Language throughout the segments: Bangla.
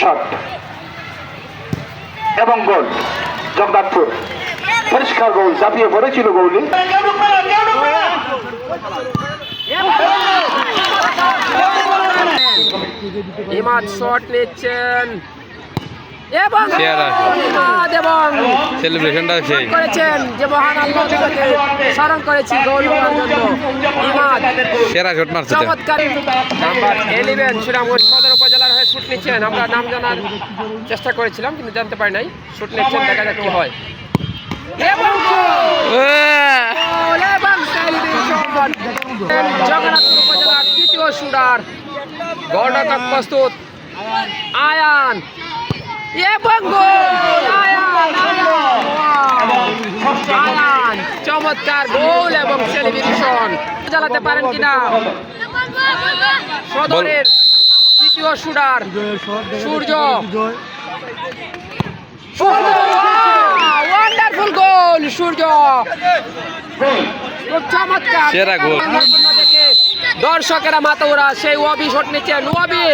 শট এবং গোল জগন্নাথপুর পরিষ্কার গোল চাপিয়ে পড়েছিল গৌলি ইমাদ শট নিচ্ছেন। এবং এবং সেলিব্রেশনটা সেই। করেছেন যে মহান আল্লাহ তাকে স্মরণ করেছি গোল করার জন্য। ইমাদ সেরা শট মারছে চমৎকার। নাম্বার ইলেভেন সুনামগঞ্জ সদর উপজেলার শুট নিচ্ছেন, আমরা নাম জানার চেষ্টা করেছিলাম, কিন্তু জানতে পারি নাই। শুট নিচ্ছেন, দেখা যাক কি হয়। জগন্নাথপুর উপজেলার তৃতীয় শুটার গর্ডক প্রস্তুত। আয়ান। চমৎকার গোল এবং সেলিব্রেশন। চালাতে পারেন কিনা? সদরের তৃতীয় শুটার সূর্য। ওয়ান্ডারফুল গোল সূর্য। চমৎকার। সেরা গোল। সম্পূর্ণ দেখে দর্শকেরা মাতৌরা সেই ওয়াবি শট নিচ্ছেন ওয়াবি।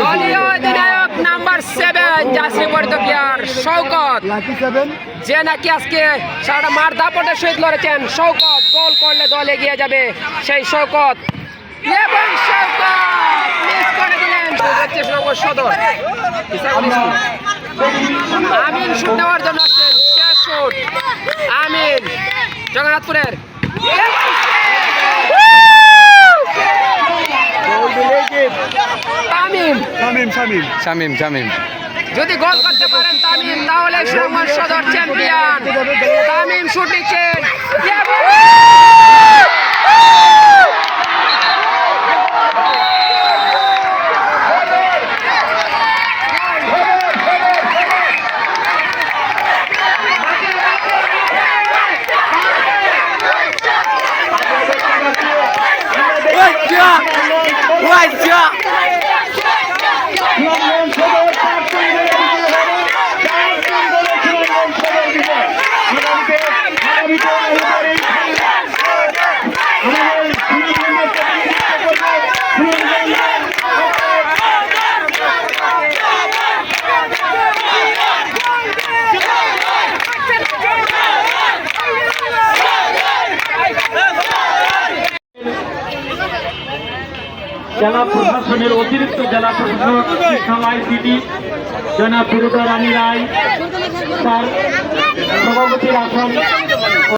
দলীয় অধিনায়ক নাম্বার সেভেন জাসি পরিত প্লেয়ার শৌকত যে নাকি আজকে সারা মার দাপটের সহিত লড়েছেন শৌকত গোল করলে দল এগিয়ে যাবে সেই শৌকত এবং শৌকত মিস করে দিলেন। হচ্ছে সদর। আমিন শুট নেওয়ার জন্য আসছেন শেষ শুট। আমিন জগন্নাথপুরের। আমিন শামিম শামিম। যদি গোল করতে পারেন তামিম তাহলে সুনামগঞ্জ সদর চ্যাম্পিয়ন। জেলা প্রশাসনের অতিরিক্ত জেলা প্রশাসক ইসলামাই সিটি জনাব ফিরোজা রানী রায় তার সভাপতির আসন